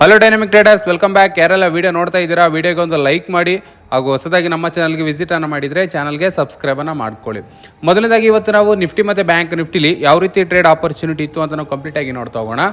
Hello dynamic traders welcome back ಯಾರೆಲ್ಲ video ನೋಡ್ತಾ ಇದ್ದೀರಾ ವಿಡಿಯೋಗೆ ಒಂದು ಲೈಕ್ ಮಾಡಿ. ಹಾಗೂ ಹೊಸದಾಗಿ ನಮ್ಮ ಚಾನಲ್ಗೆ ವಿಸಿಟನ್ನು ಮಾಡಿದರೆ ಚಾನಲ್ಗೆ ಸಬ್ಸ್ಕ್ರೈಬನ್ನು ಮಾಡ್ಕೊಳ್ಳಿ. ಮೊದಲನೇದಾಗಿ ಇವತ್ತು ನಾವು ನಿಫ್ಟಿ ಮತ್ತು ಬ್ಯಾಂಕ್ ನಿಫ್ಟಿಲಿ ಯಾವ ರೀತಿ ಟ್ರೇಡ್ ಆಪರ್ಚುನಿಟಿ ಇತ್ತು ಅಂತ ನಾವು ಕಂಪ್ಲೀಟ್ ಆಗಿ ನೋಡ್ತಾ ಹೋಗೋಣ.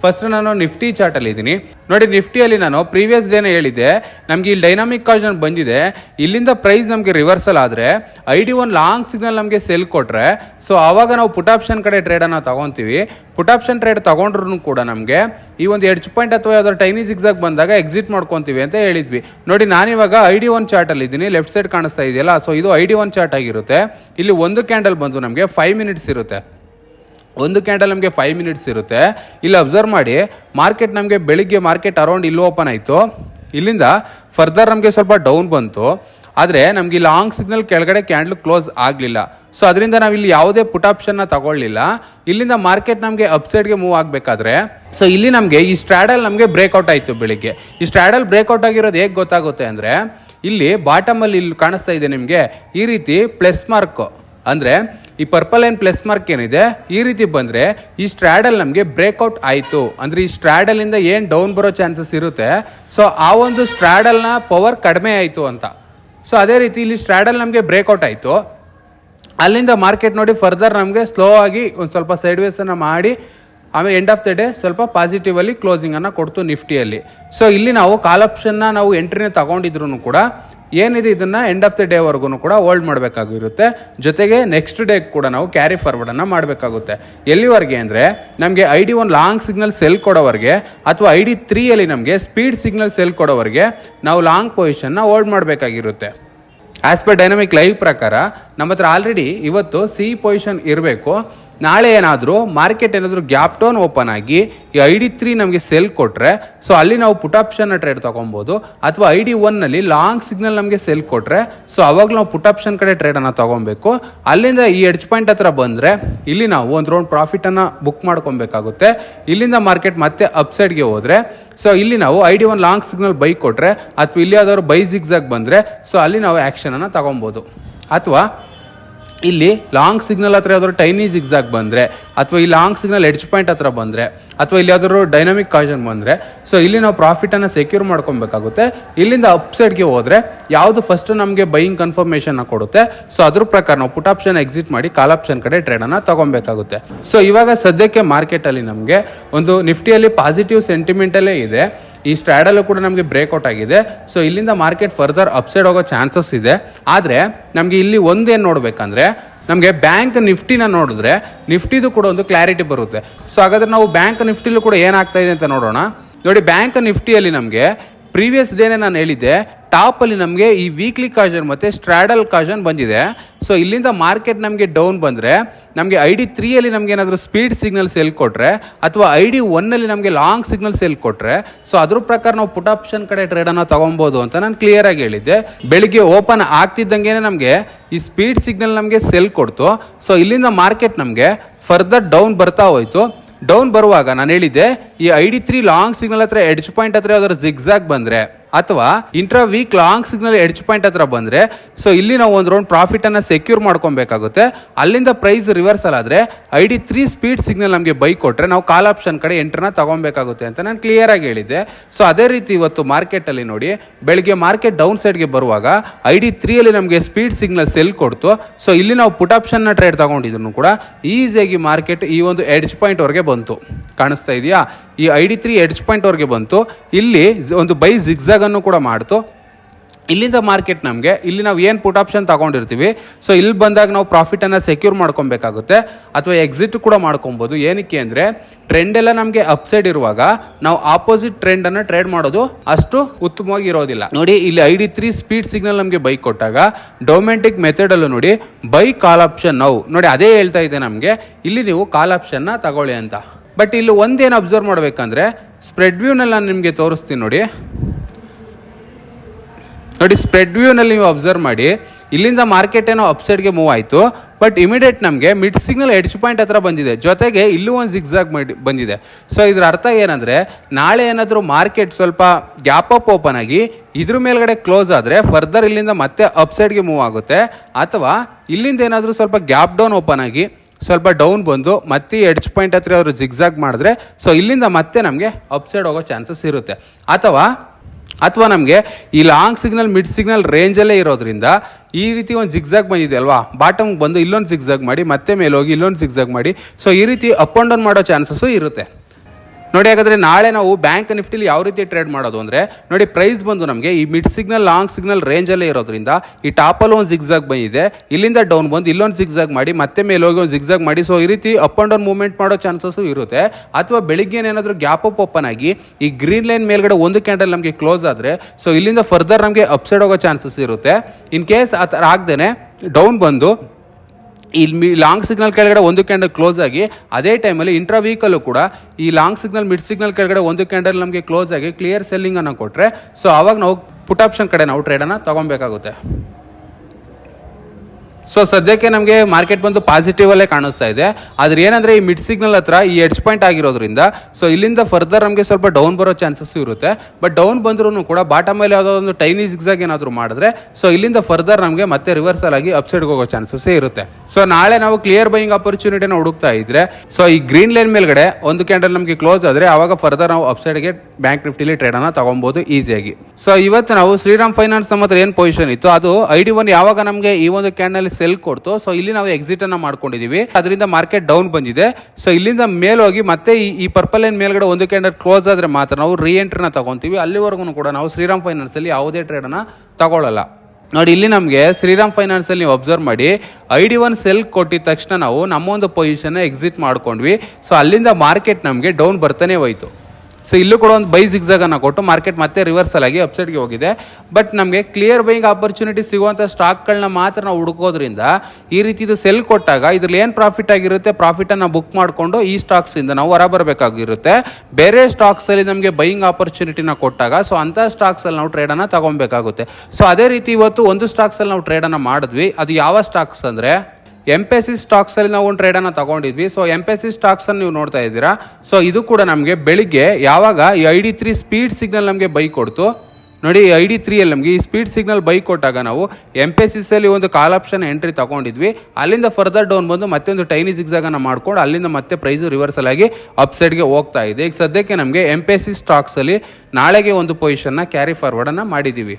ಫಸ್ಟ್ ನಾನು ನಿಫ್ಟಿ ಚಾರ್ಟಲ್ಲಿ ಇದ್ದೀನಿ. ನೋಡಿ, ನಿಫ್ಟಿಯಲ್ಲಿ ನಾನು ಪ್ರೀವಿಯಸ್ ಡೇನೇ ಹೇಳಿದ್ದೆ, ನಮಗೆ ಇಲ್ಲಿ ಡೈನಾಮಿಕ್ ಕಾಜನ್ ಬಂದಿದೆ. ಇಲ್ಲಿಂದ ಪ್ರೈಸ್ ನಮಗೆ ರಿವರ್ಸಲ್ ಆದರೆ I D one long signal ನಮಗೆ ಸೆಲ್ ಕೊಟ್ಟರೆ ಸೊ ಆವಾಗ ನಾವು ಪುಟ್ ಆಪ್ಷನ್ ಕಡೆ ಟ್ರೇಡನ್ನು ತೊಗೊತೀವಿ. ಪುಟ್ ಆಪ್ಷನ್ ಟ್ರೇಡ್ ತಗೊಂಡ್ರು ಕೂಡ ನಮಗೆ ಈ ಒಂದು ಎಡ್ಜ್ ಪಾಯಿಂಟ್ ಅಥವಾ ಯಾವ್ದಾದ್ರು ಟೈನಿ ಸಿಗ್ಸಾಗಿ ಬಂದಾಗ ಎಕ್ಸಿಟ್ ಮಾಡ್ಕೊತೀವಿ ಅಂತ ಹೇಳಿದ್ವಿ. ನೋಡಿ, ನಾನಿವಾಗ ಐ ಡಿ ಒನ್ ಚಾರ್ಟ್ ಅಲ್ಲಿ ಇದ್ದೀನಿ. ಲೆಫ್ಟ್ ಸೈಡ್ ಕಾಣಿಸ್ತಾ ಇದೆಯಲ್ಲ? ಸೊ ಇದು ಐ ಡಿ ಒನ್ ಚಾರ್ಟ್ ಆಗಿರುತ್ತೆ. ಇಲ್ಲಿ ಒಂದು ಕ್ಯಾಂಡಲ್ ಬಂದು ನಮಗೆ ಫೈವ್ ಮಿನಿಟ್ಸ್ ಇರುತ್ತೆ. ಒಂದು ಕ್ಯಾಂಡಲ್ ನಮಗೆ ಫೈವ್ ಮಿನಿಟ್ಸ್ ಇರುತ್ತೆ. ಇಲ್ಲಿ ಅಬ್ಸರ್ವ್ ಮಾಡಿ. ಮಾರ್ಕೆಟ್ ನಮಗೆ ಬೆಳಿಗ್ಗೆ ಮಾರ್ಕೆಟ್ ಅರೌಂಡ್ ಇಲ್ಲಿ ಓಪನ್ ಆಯಿತು. ಇಲ್ಲಿಂದ ಫರ್ದರ್ ನಮಗೆ ಸ್ವಲ್ಪ ಡೌನ್ ಬಂತು. ಆದರೆ ನಮಗೆ ಲಾಂಗ್ ಸಿಗ್ನಲ್ ಕೆಳಗಡೆ ಕ್ಯಾಂಡಲ್ ಕ್ಲೋಸ್ ಆಗಲಿಲ್ಲ. ಸೊ ಅದರಿಂದ ನಾವು ಇಲ್ಲಿ ಯಾವುದೇ ಪುಟ್ ಆಪ್ಷನ್ನ ತಗೊಳ್ಳಿಲ್ಲ. ಇಲ್ಲಿಂದ ಮಾರ್ಕೆಟ್ ನಮಗೆ ಅಪ್ಸೈಡ್ಗೆ ಮೂವ್ ಆಗಬೇಕಾದ್ರೆ ಸೊ ಇಲ್ಲಿ ನಮಗೆ ಈ ಸ್ಟ್ರಾಡಲ್ ನಮಗೆ ಬ್ರೇಕ್ಔಟ್ ಆಯಿತು ಬೆಳಿಗ್ಗೆ. ಈ ಸ್ಟ್ರಾಡಲ್ ಬ್ರೇಕ್ಔಟ್ ಆಗಿರೋದು ಹೇಗೆ ಗೊತ್ತಾಗುತ್ತೆ ಅಂದರೆ, ಇಲ್ಲಿ ಬಾಟಮಲ್ಲಿ ಇಲ್ಲಿ ಕಾಣಿಸ್ತಾ ಇದೆ ನಿಮಗೆ, ಈ ರೀತಿ ಪ್ಲಸ್ ಮಾರ್ಕು ಅಂದರೆ, ಈ ಪರ್ಪಲ್ ಏನು ಪ್ಲಸ್ ಮಾರ್ಕ್ ಏನಿದೆ, ಈ ರೀತಿ ಬಂದರೆ ಈ ಸ್ಟ್ರಾಡಲ್ ನಮಗೆ ಬ್ರೇಕ್ಔಟ್ ಆಯಿತು. ಅಂದರೆ ಈ ಸ್ಟ್ರಾಡಲಿಂದ ಏನು ಡೌನ್ ಬರೋ ಚಾನ್ಸಸ್ ಇರುತ್ತೆ ಸೊ ಆ ಒಂದು ಸ್ಟ್ರಾಡಲ್ನ ಪವರ್ ಕಡಿಮೆ ಆಯಿತು ಅಂತ. ಸೊ ಅದೇ ರೀತಿ ಇಲ್ಲಿ ಸ್ಟ್ರಾಡಲ್ ನಮಗೆ ಬ್ರೇಕ್ಔಟ್ ಆಯಿತು. ಅಲ್ಲಿಂದ ಮಾರ್ಕೆಟ್ ನೋಡಿ ಫರ್ದರ್ ನಮಗೆ ಸ್ಲೋ ಆಗಿ ಒಂದು ಸ್ವಲ್ಪ ಸೈಡ್ ವೇಸನ್ನು ಮಾಡಿ, ಆಮೇಲೆ ಎಂಡ್ ಆಫ್ ದ ಡೇ ಸ್ವಲ್ಪ ಪಾಸಿಟಿವ್ ಅಲ್ಲಿ ಕ್ಲೋಸಿಂಗ್ ಅನ್ನ ಕೊಡ್ತು ನಿಫ್ಟಿಯಲ್ಲಿ. ಸೊ ಇಲ್ಲಿ ನಾವು ಕಾಲ್ ಆಪ್ಷನ್ನ ನಾವು ಎಂಟ್ರಿನೇ ತಗೊಂಡಿದ್ರು ಕೂಡ ಏನಿದೆ ಇದನ್ನ ಎಂಡ್ ಆಫ್ ದ ಡೇ ವರ್ಗು ಕೂಡ ಹೋಲ್ಡ್ ಮಾಡಬೇಕಾಗಿರುತ್ತೆ. ಜೊತೆಗೆ ನೆಕ್ಸ್ಟ್ ಡೇ ಕೂಡ ನಾವು ಕ್ಯಾರಿ ಫಾರ್ವರ್ಡ್ ಅನ್ನ ಮಾಡಬೇಕಾಗುತ್ತೆ. ಎಲ್ಲಿವರೆಗೆ ಅಂದ್ರೆ ನಮಗೆ I D one long signal sell ಕೊಡೋವರೆಗೆ ಅಥವಾ ಐ ಡಿ ತ್ರೀಯಲ್ಲಿ ನಮಗೆ ಸ್ಪೀಡ್ ಸಿಗ್ನಲ್ ಸೆಲ್ ಕೊಡೋವರೆಗೆ ನಾವು ಲಾಂಗ್ ಪೊಸಿಷನ್ನ ಹೋಲ್ಡ್ ಮಾಡಬೇಕಾಗಿರುತ್ತೆ. ಆಸ್ ಪರ್ ಡೈನಮಿಕ್ ಲೈವ್ ಪ್ರಕಾರ ನಮ್ಮ ಹತ್ರ ಆಲ್ರೆಡಿ ಇವತ್ತು ಸಿ ಪೊಸಿಷನ್ ಇರಬೇಕು. ನಾಳೆ ಏನಾದರೂ ಮಾರ್ಕೆಟ್ ಏನಾದರೂ ಗ್ಯಾಪ್ ಟೋನ್ ಓಪನ್ ಆಗಿ ಈ ಐ ಡಿ ತ್ರೀ ನಮಗೆ ಸೆಲ್ ಕೊಟ್ಟರೆ ಸೊ ಅಲ್ಲಿ ನಾವು ಪುಟ್ ಆಪ್ಷನ್ನ ಟ್ರೇಡ್ ತೊಗೊಬೋದು ಅಥವಾ ಐ ಡಿ ಒನ್ನಲ್ಲಿ ಲಾಂಗ್ ಸಿಗ್ನಲ್ ನಮಗೆ ಸೆಲ್ ಕೊಟ್ಟರೆ ಸೊ ಅವಾಗ ನಾವು ಪುಟ್ ಆಪ್ಷನ್ ಕಡೆ ಟ್ರೇಡನ್ನು ತೊಗೊಬೇಕು ಅಲ್ಲಿಂದ ಈ ಎಡ್ಜ್ ಪಾಯಿಂಟ್ ಹತ್ರ ಬಂದರೆ, ಇಲ್ಲಿ ನಾವು ಒಂದು ರೌಂಡ್ ಪ್ರಾಫಿಟನ್ನು ಬುಕ್ ಮಾಡ್ಕೊಬೇಕಾಗುತ್ತೆ ಇಲ್ಲಿಂದ ಮಾರ್ಕೆಟ್ ಮತ್ತೆ ಅಪ್ಸೈಡ್ಗೆ ಹೋದರೆ ಸೊ ಇಲ್ಲಿ ನಾವು I D one long signal buy ಕೊಟ್ಟರೆ ಅಥವಾ ಇಲ್ಲಿ ಯಾವ್ದಾದ್ರು ಬೈ ಜಿಗ್ಸಾಗ್ ಬಂದರೆ ಸೊ ಅಲ್ಲಿ ನಾವು ಆ್ಯಕ್ಷನನ್ನು ತಗೊಬೋದು ಅಥವಾ ಇಲ್ಲಿ ಲಾಂಗ್ ಸಿಗ್ನಲ್ ಹತ್ರ ಯಾವ್ದಾದ್ರು ಟೈನಿ ಜಿಗ್ಸಾಗ್ ಬಂದರೆ, ಅಥವಾ ಈ ಲಾಂಗ್ ಸಿಗ್ನಲ್ ಎಡ್ಜ್ ಪಾಯಿಂಟ್ ಹತ್ರ ಬಂದರೆ, ಅಥವಾ ಇಲ್ಲಿ ಯಾವ್ದಾದ್ರು ಡೈನಾಮಿಕ್ ಕಾಜನ್ ಬಂದರೆ ಸೊ ಇಲ್ಲಿ ನಾವು ಪ್ರಾಫಿಟನ್ನು ಸೆಕ್ಯೂರ್ ಮಾಡ್ಕೊಬೇಕಾಗುತ್ತೆ. ಇಲ್ಲಿಂದ ಅಪ್ಸೈಡ್ಗೆ ಹೋದರೆ, ಯಾವುದು ಫಸ್ಟ್ ನಮಗೆ ಬೈಯಿಂಗ್ ಕನ್ಫರ್ಮೇಷನ್ನ ಕೊಡುತ್ತೆ ಸೊ ಅದ್ರ ಪ್ರಕಾರ ನಾವು ಪುಟ್ ಆಪ್ಷನ್ ಎಕ್ಸಿಟ್ ಮಾಡಿ ಕಾಲ್ ಆಪ್ಷನ್ ಕಡೆ ಟ್ರೇಡನ್ನು ತಗೊಬೇಕಾಗುತ್ತೆ. ಸೊ ಇವಾಗ ಸದ್ಯಕ್ಕೆ ಮಾರ್ಕೆಟಲ್ಲಿ ನಮಗೆ ಒಂದು ನಿಫ್ಟಿಯಲ್ಲಿ ಪಾಸಿಟಿವ್ ಸೆಂಟಿಮೆಂಟಲ್ಲೇ ಇದೆ. ಈ ಸ್ಟ್ರಾಡಲ್ಲೂ ಕೂಡ ನಮಗೆ ಬ್ರೇಕ್ಔಟ್ ಆಗಿದೆ. ಸೊ ಇಲ್ಲಿಂದ ಮಾರ್ಕೆಟ್ ಫರ್ದರ್ ಅಪ್ಸೈಡ್ ಹೋಗೋ ಚಾನ್ಸಸ್ ಇದೆ. ಆದರೆ, ನಮಗೆ ಇಲ್ಲಿ ಒಂದೇನು ನೋಡಬೇಕಂದ್ರೆ, ನಮಗೆ ಬ್ಯಾಂಕ್ ನಿಫ್ಟಿನ ನೋಡಿದ್ರೆ, ನಿಫ್ಟಿದು ಕೂಡ ಒಂದು ಕ್ಲಾರಿಟಿ ಬರುತ್ತೆ. ಸೊ ಹಾಗಾದ್ರೆ ನಾವು ಬ್ಯಾಂಕ್ ನಿಫ್ಟಿಲೂ ಕೂಡ ಏನಾಗ್ತಾ ಇದೆ ಅಂತ ನೋಡೋಣ. ನೋಡಿ ಬ್ಯಾಂಕ್ ನಿಫ್ಟಿಯಲ್ಲಿ ನಮಗೆ ಪ್ರೀವಿಯಸ್ ಡೇನೇ ನಾನು ಹೇಳಿದ್ದೆ ಟಾಪ್ ಅಲ್ಲಿ ನಮಗೆ ಈ ವೀಕ್ಲಿ ಕಾಜನ್ ಮತ್ತು ಸ್ಟ್ರಾಡಲ್ ಕಾಜನ್ ಬಂದಿದೆ. ಸೊ ಇಲ್ಲಿಂದ ಮಾರ್ಕೆಟ್ ನಮಗೆ ಡೌನ್ ಬಂದರೆ, ನಮಗೆ ಐ ಡಿ ತ್ರೀಯಲ್ಲಿ ನಮಗೆ ಏನಾದರೂ ಸ್ಪೀಡ್ ಸಿಗ್ನಲ್ ಸೆಲ್ ಕೊಟ್ಟರೆ ಅಥವಾ ಐ ಡಿ ಒನ್ನಲ್ಲಿ ನಮಗೆ ಲಾಂಗ್ ಸಿಗ್ನಲ್ ಸೆಲ್ ಕೊಟ್ಟರೆ ಸೊ ಅದ್ರ ಪ್ರಕಾರ ನಾವು ಪುಟ್ ಆಪ್ಷನ್ ಕಡೆ ಟ್ರೇಡನ್ನು ತೊಗೊಬೋದು ಅಂತ ನಾನು ಕ್ಲಿಯರ್ ಆಗಿ ಹೇಳಿದ್ದೆ. ಬೆಳಿಗ್ಗೆ ಓಪನ್ ಆಗ್ತಿದ್ದಂಗೆ ನಮಗೆ ಈ ಸ್ಪೀಡ್ ಸಿಗ್ನಲ್ ನಮಗೆ ಸೆಲ್ ಕೊಡ್ತು. ಸೊ ಇಲ್ಲಿಂದ ಮಾರ್ಕೆಟ್ ನಮಗೆ ಫರ್ದರ್ ಡೌನ್ ಬರ್ತಾ ಹೋಯ್ತು. ಡೌನ್ ಬರುವಾಗ ನಾನು ಹೇಳಿದ್ದೆ, ಈ I D three long signal ಹತ್ರ ಎಡ್ಜ್ ಪಾಯಿಂಟ್ ಹತ್ರ ಯಾವ್ದಾದ್ರು ಜಿಗ್ಸಾಗ್ ಬಂದ್ರೆ ಅಥವಾ intra week long signal edge point ಹತ್ರ ಬಂದ್ರೆ ಸೊ ಇಲ್ಲಿ ನಾವು ಒಂದು ರೌಂಡ್ ಪ್ರಾಫಿಟನ್ನು ಸೆಕ್ಯೂರ್ ಮಾಡ್ಕೊಬೇಕಾಗುತ್ತೆ. ಅಲ್ಲಿಂದ ಪ್ರೈಸ್ ರಿವರ್ಸಲ್ ಆದ್ರೆ I D three speed signal ನಮಗೆ ಬೈ ಕೊಟ್ರೆ ನಾವು ಕಾಲ್ ಆಪ್ಷನ್ ಕಡೆ ಎಂಟ್ರನ್ನ ತಗೊಬೇಕಾಗುತ್ತೆ ಅಂತ ನಾನು ಕ್ಲಿಯರ್ ಆಗಿ ಹೇಳಿದ್ದೆ. ಸೊ ಅದೇ ರೀತಿ ಇವತ್ತು ಮಾರ್ಕೆಟ್ ಅಲ್ಲಿ ನೋಡಿ, ಬೆಳಿಗ್ಗೆ ಮಾರ್ಕೆಟ್ ಡೌನ್ ಸೈಡ್ಗೆ ಬರುವಾಗ ಐ ಡಿ ತ್ರೀಯಲ್ಲಿ ನಮಗೆ ಸ್ಪೀಡ್ ಸಿಗ್ನಲ್ ಸೆಲ್ ಕೊಡ್ತು. ಸೊ ಇಲ್ಲಿ ನಾವು ಪುಟ್ ಆಪ್ಷನ್ನ ಟ್ರೇಡ್ ತಗೊಂಡಿದ್ರು ಕೂಡ ಈಸಿಯಾಗಿ ಮಾರ್ಕೆಟ್ ಈ ಒಂದು ಎಡ್ಜ್ ಪಾಯಿಂಟ್ ವರೆಗೆ ಬಂತು. ಕಾಣಿಸ್ತಾ ಇದೆಯಾ? ಈ I D three edge point ವರೆಗೆ ಬಂತು. ಇಲ್ಲಿ ಒಂದು ಬೈ ಜಿಗ್ಝಾಗನ್ನು ಕೂಡ ಮಾಡ್ತು. ಇಲ್ಲಿಂದ ಮಾರ್ಕೆಟ್ ನಮಗೆ. ಇಲ್ಲಿ ನಾವು ಏನು ಪುಟ್ ಆಪ್ಷನ್ ತಗೊಂಡಿರ್ತೀವಿ. ಸೊ, ಇಲ್ಲಿ ಬಂದಾಗ ನಾವು ಪ್ರಾಫಿಟನ್ನು ಸೆಕ್ಯೂರ್ ಮಾಡ್ಕೊಬೇಕಾಗುತ್ತೆ. ಅಥವಾ ಎಕ್ಸಿಟ್ ಕೂಡ ಮಾಡ್ಕೊಬೋದು. ಏನಕ್ಕೆ ಅಂದರೆ ಟ್ರೆಂಡ್ ಎಲ್ಲ ನಮಗೆ ಅಪ್ಸೈಡ್ ಇರುವಾಗ ನಾವು ಆಪೋಸಿಟ್ ಟ್ರೆಂಡನ್ನು ಟ್ರೇಡ್ ಮಾಡೋದು ಅಷ್ಟು ಉತ್ತಮವಾಗಿ ಇರೋದಿಲ್ಲ. ನೋಡಿ, ಇಲ್ಲಿ I D three speed signal ನಮಗೆ ಬೈ ಕೊಟ್ಟಾಗ ಡೊಮೆಂಟಿಕ್ ಮೆಥಡಲ್ಲೂ ನೋಡಿ, ಬೈ ಕಾಲ್ ಆಪ್ಷನ್ ನಾವು ನೋಡಿ, ಅದೇ ಹೇಳ್ತಾ ಇದೆ ನಮಗೆ. ಇಲ್ಲಿ ನೀವು ಕಾಲ್ ಆಪ್ಷನ್ನ ತಗೊಳ್ಳಿ ಅಂತ. ಬಟ್ ಇಲ್ಲಿ ಒಂದೇನು ಅಬ್ಸರ್ವ್ ಮಾಡಬೇಕಂದ್ರೆ ಸ್ಪ್ರೆಡ್ ವ್ಯೂನಲ್ಲಿ ನಾನು ನಿಮಗೆ ತೋರಿಸ್ತೀನಿ ನೋಡಿ. ನೋಡಿ ಸ್ಪ್ರೆಡ್ ವ್ಯೂನಲ್ಲಿ ನೀವು ಅಬ್ಸರ್ವ್ ಮಾಡಿ. ಇಲ್ಲಿಂದ ಮಾರ್ಕೆಟ್ ಏನೋ ಅಪ್ಸೈಡ್ಗೆ ಮೂವ್ ಆಯಿತು. ಬಟ್ ಇಮಿಡಿಯೇಟ್ ನಮಗೆ ಮಿಡ್ ಸಿಗ್ನಲ್ ಎಡ್ಜ್ ಪಾಯಿಂಟ್ ಹತ್ರ ಬಂದಿದೆ. ಜೊತೆಗೆ ಇಲ್ಲೂ ಒಂದು ಜಿಗ್ಝಾಗ್ ಮಾಡಿ ಬಂದಿದೆ. ಸೊ ಇದರ ಅರ್ಥ ಏನಂದರೆ, ನಾಳೆ ಏನಾದರೂ ಮಾರ್ಕೆಟ್ ಸ್ವಲ್ಪ ಗ್ಯಾಪ್ ಅಪ್ ಓಪನ್ ಆಗಿ, ಇದ್ರ ಮೇಲ್ಗಡೆ ಕ್ಲೋಸ್ ಆದರೆ ಫರ್ದರ್ ಇಲ್ಲಿಂದ ಮತ್ತೆ ಅಪ್ಸೈಡ್ಗೆ ಮೂವ್ ಆಗುತ್ತೆ. ಅಥವಾ ಇಲ್ಲಿಂದ ಏನಾದರೂ ಸ್ವಲ್ಪ ಗ್ಯಾಪ್ ಡೌನ್ ಓಪನ್ ಆಗಿ ಸ್ವಲ್ಪ ಡೌನ್ ಬಂದು ಮತ್ತೆ ಎಡ್ಜ್ ಪಾಯಿಂಟ್ ಹತ್ರ ಅವರು ಜಿಗ್ಜಾಗ್ ಮಾಡಿದ್ರೆ ಸೊ ಇಲ್ಲಿಂದ ಮತ್ತೆ ನಮಗೆ ಅಪ್ಸೈಡ್ ಹೋಗೋ ಚಾನ್ಸಸ್ ಇರುತ್ತೆ. ಅಥವಾ ಅಥವಾ ನಮಗೆ ಈ ಲಾಂಗ್ ಸಿಗ್ನಲ್ ಮಿಡ್ ಸಿಗ್ನಲ್ ರೇಂಜಲ್ಲೇ ಇರೋದ್ರಿಂದ ಈ ರೀತಿ ಒಂದು ಜಿಗ್ಜಾಗ್ ಬಂದಿದೆ ಅಲ್ವಾ? ಬಾಟಮ್ಗೆ ಬಂದು ಇಲ್ಲೊಂದು ಜಿಗ್ಜಾಗ್ ಮಾಡಿ, ಮತ್ತೆ ಮೇಲೆ ಹೋಗಿ ಇಲ್ಲೊಂದು ಜಿಗ್ಜಾಗ್ ಮಾಡಿ ಸೊ ಈ ರೀತಿ ಅಪ್ ಆ್ಯಂಡ್ ಡೌನ್ ಮಾಡೋ ಚಾನ್ಸಸ್ಸು ಇರುತ್ತೆ. ನೋಡಿ ಹಾಗಾದ್ರೆ ನಾಳೆ ನಾವು ಬ್ಯಾಂಕ್ ನಿಫ್ಟಿಲಿ ಯಾವ ರೀತಿ ಟ್ರೇಡ್ ಮಾಡೋದು ಅಂದರೆ ನೋಡಿ ಪ್ರೈಸ್ ಬಂದು ನಮಗೆ ಈ ಮಿಡ್ ಸಿಗ್ನಲ್ ಲಾಂಗ್ ಸಿಗ್ನಲ್ ರೇಂಜಲ್ಲೇ ಇರೋದ್ರಿಂದ ಈ ಟಾಪಲ್ಲಿ ಒಂದು ಜಿಗ್ಜಾಗ್ ಬಂದಿದೆ, ಇಲ್ಲಿಂದ ಡೌನ್ ಬಂದು ಇಲ್ಲೊಂದು ಜಿಗ್ಜಾಗ್ ಮಾಡಿ, ಮತ್ತೆ ಮೇಲೆ ಹೋಗಿ ಒಂದು ಜಿಗ್ಜಾಗ್ ಮಾಡಿ. ಸೊ ಈ ರೀತಿ ಅಪ್ ಆ್ಯಂಡ್ ಡೌನ್ ಮೂವ್ಮೆಂಟ್ ಮಾಡೋ ಚಾನ್ಸಸ್ಸು ಇರುತ್ತೆ. ಅಥವಾ ಬೆಳಿಗ್ಗೆ ಏನಾದರೂ ಗ್ಯಾಪ್ ಅಪ್ ಓಪನ್ ಆಗಿ ಈ ಗ್ರೀನ್ ಲೈನ್ ಮೇಲ್ಗಡೆ ಒಂದು ಕ್ಯಾಂಡಲ್ ನಮಗೆ ಕ್ಲೋಸ್ ಆದರೆ ಸೊ ಇಲ್ಲಿಂದ ಫರ್ದರ್ ನಮಗೆ ಅಪ್ಸೈಡ್ ಹೋಗೋ ಚಾನ್ಸಸ್ ಇರುತ್ತೆ. ಇನ್ ಕೇಸ್ ಆ ಥರ ಡೌನ್ ಬಂದು ಇಲ್ಲಿ ಲಾಂಗ್ ಸಿಗ್ನಲ್ ಕೆಳಗಡೆ ಒಂದು ಕ್ಯಾಂಡಲ್ ಕ್ಲೋಸ್ ಆಗಿ, ಅದೇ ಟೈಮಲ್ಲಿ ಇಂಟ್ರಾ ವೀಕಲ್ಲೂ ಕೂಡ ಈ ಲಾಂಗ್ ಸಿಗ್ನಲ್ ಮಿಡ್ ಸಿಗ್ನಲ್ ಕೆಳಗಡೆ ಒಂದು ಕ್ಯಾಂಡಲ್ ನಮಗೆ ಕ್ಲೋಸ್ ಆಗಿ ಕ್ಲಿಯರ್ ಸೆಲ್ಲಿಂಗನ್ನು ಕೊಟ್ಟರೆ ಸೊ ಅವಾಗ ನಾವು ಪುಟ್ ಆಪ್ಷನ್ ಕಡೆ ನಾವು ಟ್ರೇಡನ್ನು ತಗೊಬೇಕಾಗುತ್ತೆ. ಸೊ ಸದ್ಯಕ್ಕೆ ನಮಗೆ ಮಾರ್ಕೆಟ್ ಬಂದು ಪಾಸಿಟಿವ್ ಅಲ್ಲೇ ಕಾಣಿಸ್ತಾ ಇದೆ. ಆದ್ರೆ ಏನಂದ್ರೆ ಈ ಮಿಡ್ ಸಿಗ್ನಲ್ ಹತ್ರ ಈ ಎಡ್ಜ್ ಪಾಯಿಂಟ್ ಆಗಿರೋದ್ರಿಂದ ಸೊ ಇಲ್ಲಿಂದ ಫರ್ದರ್ ನಮಗೆ ಸ್ವಲ್ಪ ಡೌನ್ ಬರೋ ಚಾನ್ಸಸ್ ಇರುತ್ತೆ. ಬಟ್ ಡೌನ್ ಬಂದ್ರೂ ಕೂಡ ಬಾಟಮ್ ಅಲ್ಲಿ ಯಾವುದೋ ಒಂದು ಟೈನಿ ಸಿಗ್ಸಾಗಿ ಏನಾದರೂ ಮಾಡಿದ್ರೆ ಸೊ ಇಲ್ಲಿಂದ ಫರ್ದರ್ ನಮಗೆ ಮತ್ತೆ ರಿವರ್ಸಲ್ ಆಗಿ ಅಪ್ಸೈಡ್ಗೆ ಹೋಗೋ ಚಾನ್ಸಸ್ ಇರುತ್ತೆ. ಸೊ ನಾಳೆ ನಾವು ಕ್ಲಿಯರ್ ಬೈಯಿಂಗ್ ಅಪರ್ಚುನಿಟಿನ ಹುಡುಕ್ತಾ ಇದ್ರೆ ಸೊ ಈ ಗ್ರೀನ್ ಲೈನ್ ಮೇಲ್ಗಡೆ ಒಂದು ಕ್ಯಾಂಡಲ್ ನಮಗೆ ಕ್ಲೋಸ್ ಆದ್ರೆ ಅವಾಗ ಫರ್ದರ್ ನಾವು ಅಪ್ಸೈಡ್ಗೆ ಬ್ಯಾಂಕ್ ನಿಫ್ಟಿಲಿ ಟ್ರೇಡ್ ಅನ್ನ ತಗೊಬಹುದು ಈಸಿಯಾಗಿ ಸೊ ಇವತ್ತು ನಾವು ಶ್ರೀರಾಮ್ ಫೈನಾನ್ಸ್ ನಮ್ಮ ಹತ್ರ ಏನು ಪೊಸಿಷನ್ ಇತ್ತು, ಅದು ಐ ಡಿ ಒನ್ ಯಾವಾಗ ನಮಗೆ ಈ ಒಂದು ಕ್ಯಾಂಡಲ್ ಸೆಲ್ ಕೊಡ್ತು. ಸೊ ಇಲ್ಲಿ ನಾವು ಎಕ್ಸಿಟ್ ಅನ್ನ ಮಾಡ್ಕೊಂಡಿದೀವಿ. ಅದರಿಂದ ಮಾರ್ಕೆಟ್ ಡೌನ್ ಬಂದಿದೆ. ಸೊ ಇಲ್ಲಿಂದ ಮೇಲೋಗಿ ಮತ್ತೆ ಈ ಪರ್ಪಲ್ ಲೈನ್ ಮೇಲ್ಗಡೆ ಒಂದು ಕ್ಯಾಂಡಲ್ ಕ್ಲೋಸ್ ಆದ್ರೆ ಮಾತ್ರ ನಾವು ರೀ ಎಂಟ್ರಿನ ತಗೊಂತೀವಿ. ಅಲ್ಲಿವರೆಗೂ ಕೂಡ ನಾವು ಶ್ರೀರಾಮ್ ಫೈನಾನ್ಸ್ ಅಲ್ಲಿ ಯಾವುದೇ ಟ್ರೇಡ್ ಅನ್ನ ತಗೊಳ್ಳಲ್ಲ ನೋಡಿ, ಇಲ್ಲಿ ನಮಗೆ ಶ್ರೀರಾಮ್ ಫೈನಾನ್ಸ್ ಅಲ್ಲಿ ನೀವು ಅಬ್ಸರ್ವ್ ಮಾಡಿ. ಐ ಡಿ ಒನ್ ಸೆಲ್ ಕೊಟ್ಟಿದ ತಕ್ಷಣ ನಾವು ನಮ್ಮ ಒಂದು ಪೊಸಿಷನ್ ಎಕ್ಸಿಟ್ ಮಾಡ್ಕೊಂಡ್ವಿ. ಸೊ ಅಲ್ಲಿಂದ ಮಾರ್ಕೆಟ್ ನಮಗೆ ಡೌನ್ ಬರ್ತಾನೆ ಹೋಯ್ತು. ಸೊ ಇಲ್ಲೂ ಕೂಡ ಒಂದು ಬೈ ಜಿಗ್ಸಾಗನ್ನು ಕೊಟ್ಟು ಮಾರ್ಕೆಟ್ ಮತ್ತೆ ರಿವರ್ಸಲ್ ಆಗಿ ಅಪ್ಸೈಡ್ಗೆ ಹೋಗಿದೆ. ಬಟ್ ನಮಗೆ ಕ್ಲಿಯರ್ ಬೈಯಿಂಗ್ ಆಪರ್ಚುನಿಟಿ ಸಿಗುವಂಥ ಸ್ಟಾಕ್ಗಳನ್ನ ಮಾತ್ರ ನಾವು ಹುಡುಕೋದ್ರಿಂದ ಈ ರೀತಿ ಇದು ಸೆಲ್ ಕೊಟ್ಟಾಗ ಇದ್ರಲ್ಲಿ ಏನು ಪ್ರಾಫಿಟ್ ಆಗಿರುತ್ತೆ? ಪ್ರಾಫಿಟನ್ನು ಬುಕ್ ಮಾಡಿಕೊಂಡು ಈ ಸ್ಟಾಕ್ಸಿಂದ ನಾವು ಹೊರ ಬರಬೇಕಾಗಿರುತ್ತೆ ಬೇರೆ ಸ್ಟಾಕ್ಸಲ್ಲಿ ನಮಗೆ ಬೈಯಿಂಗ್ ಆಪರ್ಚುನಿಟಿನ ಕೊಟ್ಟಾಗ ಸೊ ಅಂಥ ಸ್ಟಾಕ್ಸಲ್ಲಿ ನಾವು ಟ್ರೇಡನ್ನು ತಗೊಬೇಕಾಗುತ್ತೆ ಸೊ ಅದೇ ರೀತಿ ಇವತ್ತು ಒಂದು ಸ್ಟಾಕ್ಸಲ್ಲಿ ನಾವು ಟ್ರೇಡನ್ನು ಮಾಡಿದ್ವಿ. ಅದು ಯಾವ ಸ್ಟಾಕ್ಸ್ ಅಂದ್ರೆ ಎಂಪೆಸಿ ಸ್ಟಾಕ್ಸ್ ಅಲ್ಲಿ ನಾವು ಒಂದು ಟ್ರೇಡ್ ಅನ್ನ ತಗೊಂಡಿದ್ವಿ. ಸೊ ಎಂಪೆಸಿ ಸ್ಟಾಕ್ಸ್ ಅನ್ನು ನೀವು ನೋಡ್ತಾ ಇದ್ದೀರಾ? ಸೊ ಇದು ಕೂಡ ನಮಗೆ ಬೆಳಿಗ್ಗೆ ಯಾವಾಗ ಈ I D three speed signal ನಮಗೆ ಬೈಕ್ ಕೊಡ್ತು. ನೋಡಿ ಐ ಡಿ ತ್ರೀ ಅಲ್ಲಿ ನಮಗೆ ಈ ಸ್ಪೀಡ್ ಸಿಗ್ನಲ್ ಬೈಕ್ ಕೊಟ್ಟಾಗ ನಾವು ಎಂಪೆಸಿಸ್ ಅಲ್ಲಿ ಒಂದು ಕಾಲ್ ಆಪ್ಷನ್ ಎಂಟ್ರಿ ತಗೊಂಡಿದ್ವಿ. ಅಲ್ಲಿಂದ ಫರ್ದರ್ ಡೌನ್ ಬಂದು ಮತ್ತೆ ಒಂದು ಟೈನಿ ಅನ್ನ ಮಾಡ್ಕೊಂಡು ಅಲ್ಲಿಂದ ಮತ್ತೆ ಪ್ರೈಸ್ ರಿವರ್ಸಲ್ ಆಗಿ ಅಪ್ಸೈಡ್ಗೆ ಹೋಗ್ತಾ ಇದೆ. ಈಗ ಸದ್ಯಕ್ಕೆ ನಮಗೆ ಎಂಪೆಸಿ ಸ್ಟಾಕ್ಸ್ ಅಲ್ಲಿ ನಾಳೆಗೆ ಒಂದು ಪೊಸಿಷನ್ನ ಕ್ಯಾರಿ ಫಾರ್ವರ್ಡ್ ಅನ್ನ ಮಾಡಿದ್ದೀವಿ.